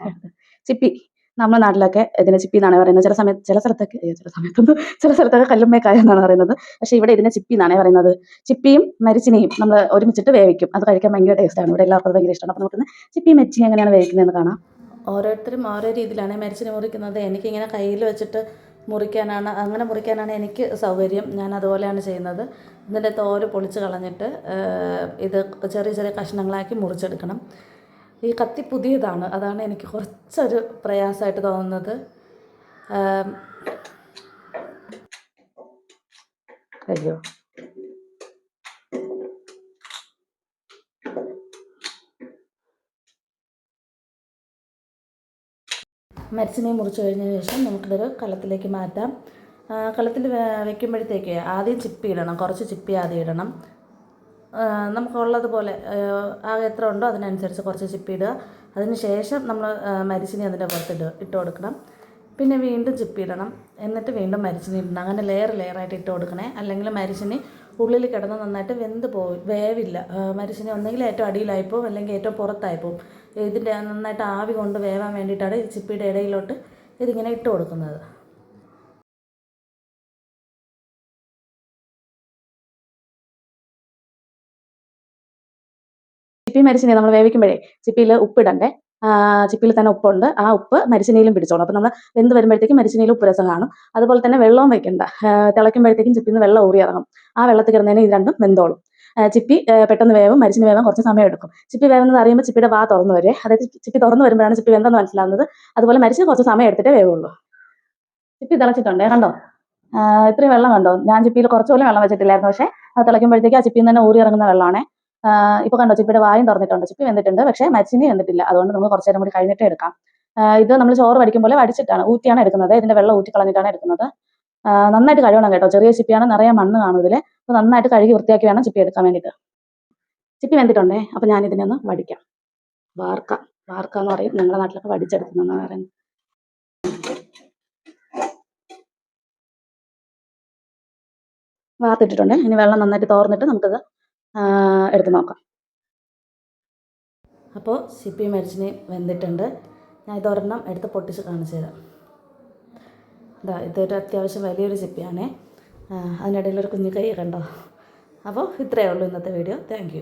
ചിപ്പി നമ്മുടെ നാട്ടിലൊക്കെ ഇതിനെ ചിപ്പി എന്നാണ് പറയുന്നത്. ചില സമയത്ത് ചില സ്ഥലത്തൊക്കെ ചില സമയത്തൊന്നും ചില സ്ഥലത്തൊക്കെ കല്ലുമ്മേക്കായ എന്നാണ് പറയുന്നത്. പക്ഷെ ഇവിടെ ഇതിനെ ചിപ്പി എന്നാണ് പറയുന്നത്. ചിപ്പിയും മരിച്ചിനെയും നമ്മൾ ഒരുമിച്ചിട്ട് വേവിക്കും. അത് കഴിക്കാൻ ഭയങ്കര ടേസ്റ്റാണ് ഇവിടെ എല്ലാവർക്കും ഭയങ്കര ഇഷ്ടമാണ്. അപ്പോൾ നമുക്ക് ചിപ്പിയും മരിച്ചിനെയും എങ്ങനെയാണ് വേവിക്കുന്നതെന്ന് കാണാം. ഓരോരുത്തരും ഓരോ രീതിയിലാണ് മരിച്ചിനെ മുറിക്കുന്നത്. എനിക്കിങ്ങനെ കയ്യിൽ വെച്ചിട്ട് മുറിക്കാനാണ് അങ്ങനെ മുറിക്കാനാണ് എനിക്ക് സൗകര്യം. ഞാൻ അതുപോലെയാണ് ചെയ്യുന്നത്. ഇതിന്റെ തോൽ പൊളിച്ച് കളഞ്ഞിട്ട് ഇത് ചെറിയ ചെറിയ കഷ്ണങ്ങളാക്കി മുറിച്ചെടുക്കണം. ഈ കത്തി പുതിയതാണ്. അതാണ് എനിക്ക് കുറച്ചൊരു പ്രയാസമായിട്ട് തോന്നുന്നത്. അയ്യോ. മരിച്ചിനെ മുറിച്ച് കഴിഞ്ഞതിന് ശേഷം നമുക്കിതൊരു കളത്തിലേക്ക് മാറ്റാം. കളത്തിൽ വെക്കുമ്പോഴത്തേക്ക് ആദ്യം ചിപ്പി ഇടണം. കുറച്ച് ചിപ്പി ആദ്യം ഇടണം. നമുക്കുള്ളതുപോലെ ആ, ആകെ എത്ര ഉണ്ടോ അതിനനുസരിച്ച് കുറച്ച് ചിപ്പി ഇടുക അതിന് ശേഷം നമ്മൾ മരിച്ചിനി അതിന്റെ പുറത്ത് ഇട്ട് കൊടുക്കണം. പിന്നെ വീണ്ടും ചിപ്പി ഇടണം എന്നിട്ട് വീണ്ടും മരിച്ചിനി ഇടണം. അങ്ങനെ ലെയർ ലെയറായിട്ട് ഇട്ട് കൊടുക്കണേ. അല്ലെങ്കിൽ മരിച്ചിനി ഉള്ളിൽ കിടന്ന് നന്നായിട്ട് വെന്ത് പോകും വേവില്ല. മരിച്ചിനി ഒന്നെങ്കിൽ ഏറ്റവും അടിയിലായി പോകും അല്ലെങ്കിൽ ഏറ്റവും പുറത്തായി പോകും ഇതിന്റെ നന്നായിട്ട് ആവി കൊണ്ട് വേവാൻ വേണ്ടിയിട്ടാണ് ഈ ചിപ്പിയുടെ ഇടയിലോട്ട് ഇതിങ്ങനെ ഇട്ട് കൊടുക്കുന്നത്. ചിപ്പി മരിച്ചിനെ നമ്മൾ വേവിക്കുമ്പോഴേ ചിപ്പിയിൽ ഉപ്പിടണ്ടേ? ചിപ്പിയിൽ തന്നെ ഉപ്പുണ്ട്. ആ ഉപ്പ് മരിച്ചിനിയിലും പിടിച്ചോളും. അപ്പം നമ്മൾ വെന്ത് വരുമ്പോഴത്തേക്കും മരിച്ചിനിയിൽ ഉപ്പ് രസം കാണും. അതുപോലെ തന്നെ വെള്ളവും വെക്കണ്ട. തിളയ്ക്കുമ്പോഴത്തേക്കും ചിപ്പിയിൽ നിന്ന് വെള്ളം ഊറി ഇറങ്ങും. ആ വെള്ളത്തിൽ കിടന്നതിന് ഇത് രണ്ടും വെന്തോളും. ചിപ്പി പെട്ടെന്ന് വേവും മരിച്ചിന് വേവാൻ കുറച്ച് സമയം എടുക്കും. ചിപ്പി വേവെന്ന് അറിയുമ്പോൾ ചിപ്പിയുടെ വാ തുറന്നു വരെ. അതായത് ചിപ്പി തുറന്നു വരുമ്പോഴാണ് ചിപ്പി വെന്തെന്ന് മനസ്സിലാവുന്നത്. അതുപോലെ മരിച്ചിന് കുറച്ച് സമയം എടുത്തിട്ടേ വേവുള്ളൂ. ചിപ്പി തിളച്ചിട്ടുണ്ടേ. കണ്ടോ? ഇത്രയും വെള്ളം കണ്ടോ? ഞാൻ ചിപ്പിയിൽ കുറച്ചുപോലും വെള്ളം വെച്ചിട്ടില്ലായിരുന്നു. പക്ഷേ അത് തിളയ്ക്കുമ്പോഴത്തേക്ക് ആ ചിപ്പിയിൽ നിന്ന് തന്നെ ഊറി ഇറങ്ങുന്ന വെള്ളമാണേ. ഇപ്പൊ കണ്ടോ ചിപ്പിയുടെ വായും തുറന്നിട്ടുണ്ട്. ചിപ്പി വെന്തിട്ടുണ്ട് പക്ഷേ മരിച്ചിനി വെന്തിട്ടില്ല. അതുകൊണ്ട് നമുക്ക് കുറച്ച് നേരം കൂടി കഴിഞ്ഞിട്ട് എടുക്കാം. ഇത് നമ്മൾ ചോറ് വടിക്കും പോലെ വടിച്ചിട്ടാണ് ഊറ്റിയാണ് എടുക്കുന്നത്. ഇതിന്റെ വെള്ളം ഊറ്റി കളഞ്ഞിട്ടാണ് എടുക്കുന്നത്. നന്നായിട്ട് കഴുകണം കേട്ടോ. ചെറിയ ചിപ്പിയാണ് നിറയെ മണ്ണ് കാണും ഇതിൽ അപ്പോൾ നന്നായിട്ട് കഴുകി വൃത്തിയാക്കി വേണം ചിപ്പി എടുക്കാൻ വേണ്ടിയിട്ട്. ചിപ്പി വെന്തിട്ടുണ്ടേ? അപ്പോൾ ഞാൻ ഇതിനെ ഒന്ന് വടിക്കാം. വാർക്ക. വാർക്ക എന്ന് പറയും. നിങ്ങളുടെ നാട്ടിലൊക്കെ വടിച്ചെടുക്കുന്നതെന്ന് പറയുന്നത്. വാർത്തിട്ടിട്ടുണ്ട്? ഇനി വെള്ളം നന്നായിട്ട് തോർന്നിട്ട് നമുക്കിത് എടുത്ത് നോക്കാം. അപ്പോൾ സിപ്പി മരിച്ചിന് വെന്തിട്ടുണ്ട്. ഞാൻ ഇതൊരെണ്ണം എടുത്ത് പൊട്ടിച്ച് കാണിച്ചു തരാം. ഇതാ ഇതൊരു അത്യാവശ്യം വലിയൊരു സിപ്പിയാണേ. അതിനിടയിലൊരു കുഞ്ഞു കൈ കണ്ടോ? അപ്പോൾ ഇത്രയേ ഉള്ളൂ ഇന്നത്തെ വീഡിയോ. താങ്ക്